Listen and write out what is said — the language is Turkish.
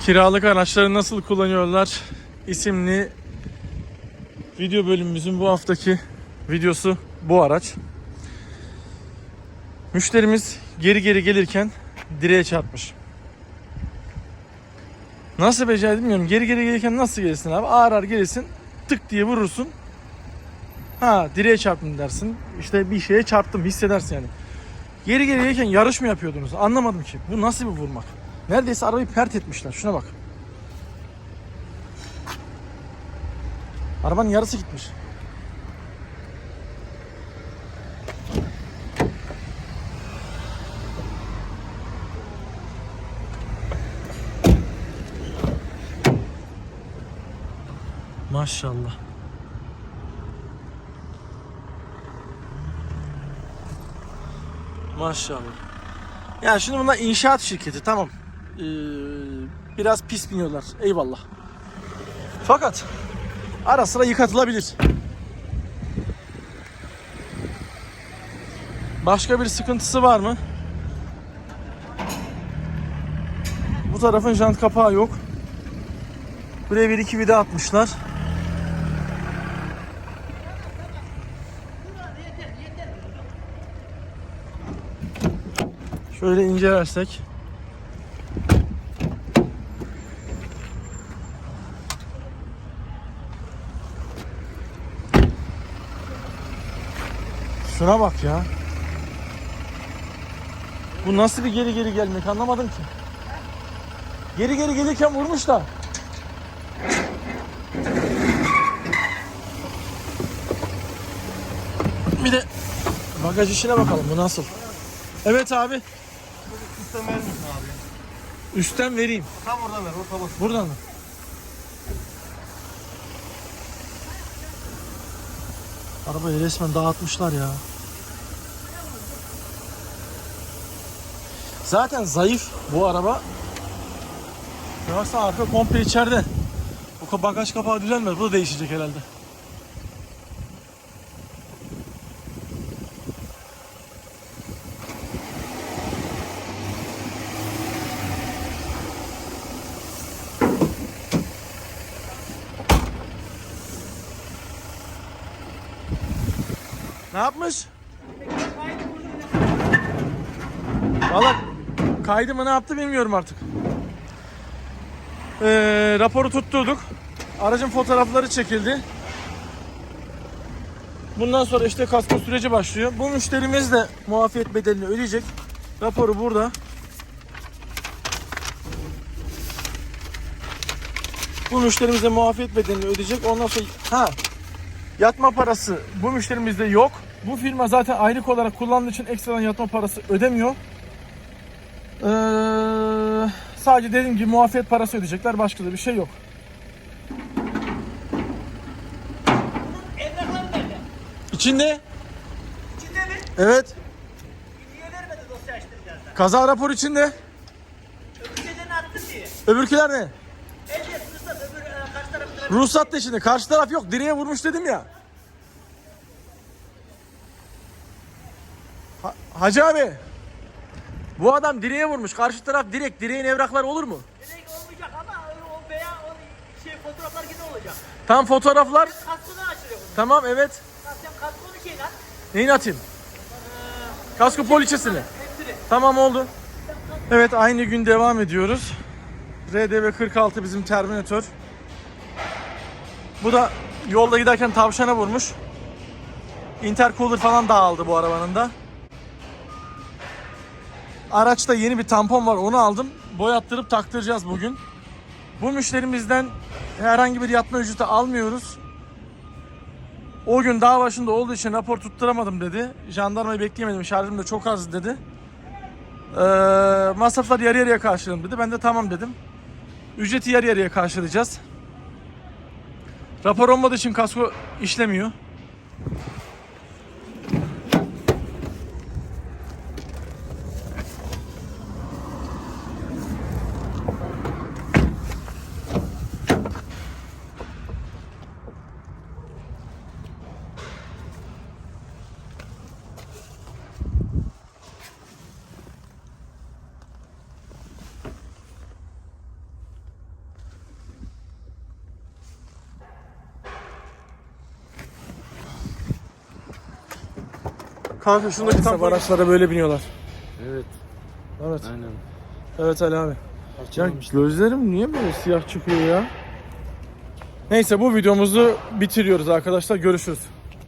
Kiralık araçları nasıl kullanıyorlar isimli video bölümümüzün bu haftaki videosu bu araç. Müşterimiz geri geri gelirken direğe çarpmış. Nasıl becerdi bilmiyorum. Geri geri gelirken nasıl gelirsin abi? Ağır ağır gelirsin tık diye vurursun. Ha direğe çarptım dersin. İşte bir şeye çarptım hissedersin yani. Geri geri gelirken yarış mı yapıyordunuz? Anlamadım ki. Bu nasıl bir vurmak? Neredeyse arabayı pert etmişler. Şuna bak. Arabanın yarısı gitmiş. Maşallah. Maşallah. Yani şimdi bunlar inşaat şirketi tamam. Ee, biraz pis biniyorlar. Eyvallah. Fakat ara sıra yıkatılabilir. Başka bir sıkıntısı var mı? Bu tarafın jant kapağı yok. Buraya bir iki vida atmışlar. Şöyle incelersek. Şuna bak ya. Bu nasıl bir geri geri gelmek anlamadım ki. Geri geri gelirken vurmuş da. Bir de bagaj işine bakalım bu nasıl. Evet abi. Üstten verir misin abi? Üstten vereyim. Tam oradan ver, orta boş. Buradan mı? Arabayı resmen dağıtmışlar ya. Zaten zayıf bu araba. Yoksa arka komple içeride. Bu bagaj kapağı düzenmez. Bu da değişecek herhalde. Ne yapmış? Valla kaydı mı ne yaptı bilmiyorum artık. Ee, raporu tutturduk. Aracın fotoğrafları çekildi. Bundan sonra işte kasko süreci başlıyor. Bu müşterimiz de muafiyet bedelini ödeyecek. Raporu burada. Bu müşterimiz de muafiyet bedelini ödeyecek. Ondan sonra ha Yatma parası bu müşterimizde yok. Bu firma zaten aylık olarak kullandığı için ekstradan yatma parası ödemiyor. Ee, sadece dediğim gibi muafiyet parası ödeyecekler. Başka da bir şey yok. Evraklar nerede? İçinde İçinde mi? evet Niye vermedi dosya açtıracağız da? kaza raporu içinde. Öbür şeyden attın diye. Öbürküler ne? Ehliyet, ruhsat, öbür e, karşı tarafta. Ruhsat da içinde. Karşı taraf yok. Direğe vurmuş dedim ya. Ha- Hacı abi. Bu adam direğe vurmuş. Karşı taraf direk. Direğin evrakları olur mu? Direkt olmayacak ama o- veya o şey fotoğraflar gibi olacak. Tam fotoğraflar. Kaskını açılıyor bunun. Tamam evet. Sen kaskonu şey lan. Neyini atayım? Kasko poliçesini. Hepsini. Tamam oldu. Evet aynı gün devam ediyoruz. RDV 46 bizim Terminator. Bu da yolda giderken tavşana vurmuş. Intercooler falan dağıldı bu arabanın da. Araçta yeni bir tampon var onu aldım. Boyattırıp taktıracağız bugün. Bu müşterimizden herhangi bir yatma ücreti almıyoruz. O gün dağ başında olduğu için rapor tutturamadım dedi. Jandarmayı bekleyemedim şarjım da çok az dedi. Ee, masrafları yarı yarıya karşılayalım dedi. Ben de tamam dedim. Ücreti yarı yarıya karşılayacağız. Rapor olmadığı için kasko işlemiyor. Kanka şundaki Maalesef tampon araçlara böyle biniyorlar. Evet. Evet. Aynen. Evet Ali abi. Ya gözlerim niye böyle siyah çıkıyor ya? Neyse bu videomuzu bitiriyoruz arkadaşlar. Görüşürüz.